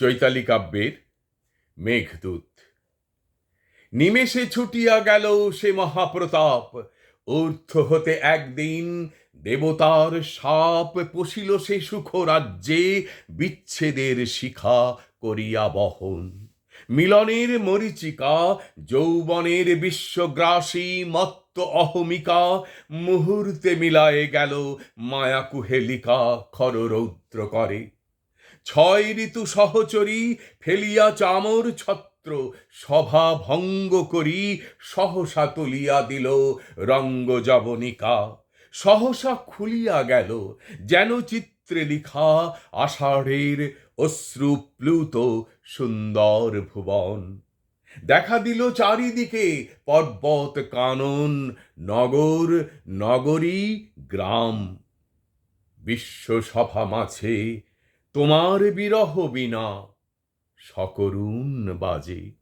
চৈতালি কাব্যের মেঘদূত। নিমেষে ছুটিয়া গেল সে মহাপ্রতাপ। ঊর্ধ্ব হতে একদিন দেবতার সাপ পশিল সে সুখ রাজ্যে বিচ্ছেদের শিখা করিয়া বহন। মিলনের মরিচিকা, যৌবনের বিশ্বগ্রাসী মত্ত অহমিকা, মুহূর্তে মিলায়ে গেল মায়া কুহেলিকা খররৌদ্র করে। ছয় ঋতু সহচরী, ফেলিয়া চামর ছত্র, সভা ভঙ্গ করি, সহসা তুলিয়া দিল রঙ্গ জবনিকা সহসা খুলিয়া গেল, যেন চিত্রে লিখা আষাঢ়ের অশ্রুপ্লুত সুন্দর ভুবন। দেখা দিল চারিদিকে পর্বত কানন, নগর, নগরী, গ্রাম। বিশ্বসভা মাঝে তোমার বিরহ বিনা সকরুণ বাজে।